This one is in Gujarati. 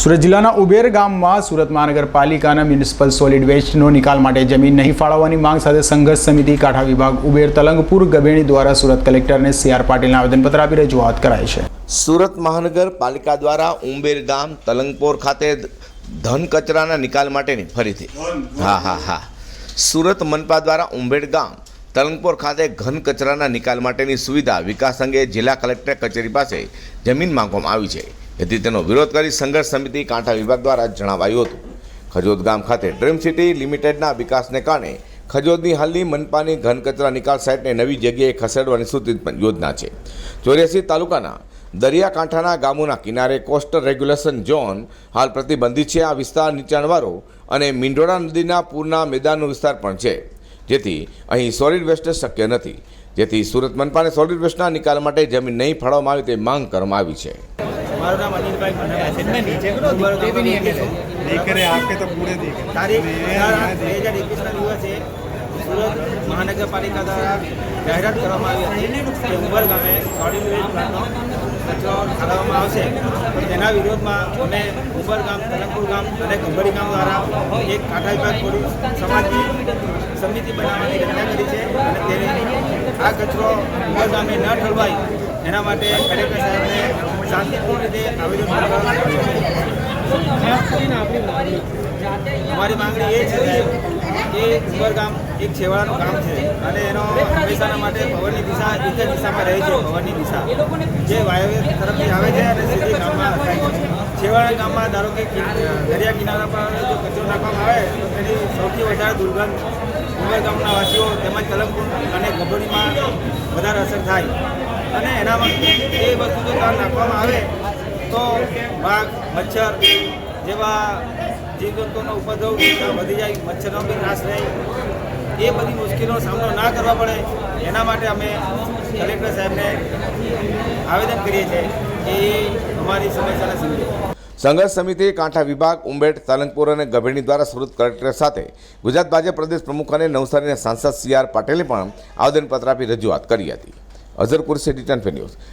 સુરત જિલ્લાના ઉબેર ગામમાં સુરત મહાનગરપાલિકાના મ્યુનિસિપલ સોલિડ વેસ્ટનો નિકાલ માટે જમીન નહીં ફાળવવાની માંગ સાથે સંઘર્ષ સમિતિ કાંઠા વિભાગ ઉબેર તલંગપુર ગબેણી દ્વારા સુરત કલેક્ટરને સી આર પાટીલને આવેદનપત્ર આપી રજૂઆત કરાઈ છે. સુરત મહાનગરપાલિકા દ્વારા ઉંબેર ગામ તલંગપોર ખાતે ધન કચરાના નિકાલ માટેની ફરીથી. હા હા હા. સુરત મનપા દ્વારા ઉંબેર ગામ તલંગપોર ખાતે ઘન કચરાના નિકાલ માટેની સુવિધા વિકાસ અંગે જિલ્લા કલેક્ટર કચેરી પાસે જમીન માંગવામાં આવી છે. જેથી તેનો વિરોધ કરી સંઘર્ષ સમિતિ કાંઠા વિભાગ દ્વારા જણાવાયું હતું. ખજોદ ગામ ખાતે ડ્રીમ સિટી લિમિટેડના વિકાસને કારણે ખજોદની હાલની મનપાની ઘન કચરા નિકાલ સાઇટને નવી જગ્યાએ ખસેડવાની સૂચિત યોજના છે. ચોર્યાસી તાલુકાના દરિયાકાંઠાના ગામોના કિનારે કોસ્ટલ રેગ્યુલેશન ઝોન હાલ પ્રતિબંધિત છે. આ વિસ્તાર નીચાણવાળો અને મીંઢોળા નદીના પૂરના મેદાનનો વિસ્તાર પણ છે. જેથી અહીં સોલિડ વેસ્ટ શક્ય નથી. જેથી સુરત મનપાને સોલિડ વેસ્ટના નિકાલ માટે જમીન નહીં ફાળવવામાં આવે તે માંગ કરવામાં આવી છે. મારું નામ અનિલભાઈ છે. નીચે દીકરે આપકે તો પૂરે તારીખ બે હજાર એકવીસના દિવસે સુરત મહાનગરપાલિકા દ્વારા જાહેરાત કરવામાં આવી હતી કે ઉંબર ગામે સોલિડ વેસ્ટ પ્લાન્ટનો કચરો ઠાલવવામાં આવશે. તેના વિરોધમાં અમે ઉંબર ગામ તલંગપુર ગામ અને ગંભરી ગામ દ્વારા એક કાંઠા વિભાગ પોલીસ સમાજની સમિતિ બનાવવાની રચના કરી છે અને તેને આ કચરો ઉંબર ગામે ન ઠલવાય એના માટે કલેક્ટર સાહેબને શાંતિપૂર્ણ રીતે આવેદન અમારી માંગણી એ છે કે ઉમરગામ ગામ એક છેવાડાનું ગામ છે અને એનો હંમેશાના માટે પવનની દિશા એક દિશામાં રહે છે પવનની દિશા. જે વાયવ્ય તરફથી આવે છે અને સીધી ગામમાં છેવાડા ગામમાં ધારો કે દરિયા કિનારા પર જો કચરો નાખવામાં આવે, તો તેની સૌથી વધારે દુર્ગંધ ઉમરગામના ગામના વાસીઓ તેમજ કલમપુર અને ગભોડીમાં વધારે અસર થાય. અને એનામાં એ વસ્તુ જો ત્યાં નાખવામાં આવે, તો વાઘ મચ્છર જેવા જીવજંતુનો ઉપદ્રવ વધી જાય, મચ્છરનો બી નાશ રહે એ બધી મુશ્કેલીનો સામનો ના કરવા પડે. એના માટે અમે કલેક્ટર સાહેબને આવેદન કરીએ છીએ કે અમારી સમસ્યાને સમજે. સંઘર્ષ સમિતિ, કાંઠા વિભાગ ઉંબેટ સાલંગપુર અને ગભેણી દ્વારા સુરત કલેક્ટર સાથે ગુજરાત ભાજપ પ્રદેશ પ્રમુખ અને નવસારીના સાંસદ સી આર પાટેલે પણ આવેદનપત્ર આપી રજૂઆત કરી હતી. Ajarpur city ten news.